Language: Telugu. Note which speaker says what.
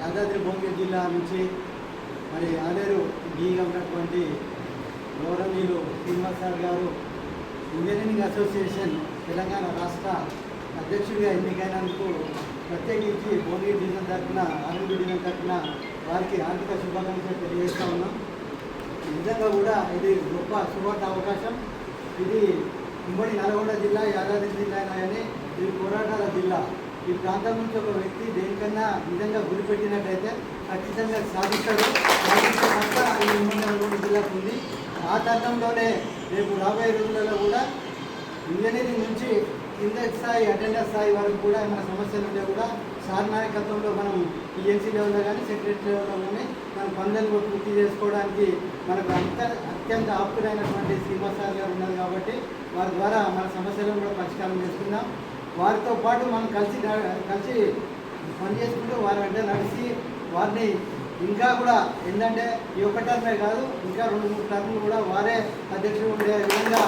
Speaker 1: యాదాద్రి భువనగిరి జిల్లా నుంచి మరి ఆలేరు డీగా ఉన్నటువంటి గౌరవనీయులు శ్రీనివాస్ సార్ గారు ఇంజనీరింగ్ అసోసియేషన్ తెలంగాణ రాష్ట్ర అధ్యక్షుడిగా ఎన్నికైనందుకు ప్రత్యేకించి భువనగిరి జిల్లా తరఫున ఆరోగ్య జిల్లా తరఫున వారికి ఆర్థిక శుభాకాంక్షలు తెలియజేస్తూ ఉన్నాం. నిజంగా కూడా ఇది గొప్ప శుభార్త అవకాశం. ఇది ఉమ్మడి నల్గొండ జిల్లా యాదాద్రి జిల్లా కానీ ఇది పోరాటాల జిల్లా. ఈ ప్రాంతం నుంచి ఒక వ్యక్తి దేనికన్నా నిజంగా గురిపెట్టినట్టయితే ఖచ్చితంగా సాధిస్తాడు. సాధించే ఈ ఉమ్మడి జిల్లాకు ఉంది. ఆ తరంలోనే రేపు రాబోయే రోజులలో కూడా ఇంజనీరింగ్ నుంచి కింద స్థాయి అటెండర్ స్థాయి వరకు కూడా ఏమైనా సమస్యలు ఉంటే కూడా సార్ నాయకత్వంలో మనం పిఎన్సీ లెవెల్లో కానీ సెక్రటరీ లెవెల్లో కానీ మన పనులను పూర్తి చేసుకోవడానికి మనకు అంత అత్యంత ఆప్తులైనటువంటి శ్రీనివాస్ సార్ గారు ఉన్నారు కాబట్టి వారి ద్వారా మన సమస్యలను కూడా పరిష్కారం చేసుకుందాం. వారితో పాటు మనం కలిసి కలిసి పని చేసుకుంటూ వారి వెంట నడిచి వారిని ఇంకా కూడా ఏంటంటే ఈ ఒక టర్మే కాదు ఇంకా రెండు మూడు టర్ములు కూడా వారే అధ్యక్షుడు ఉండే విధంగా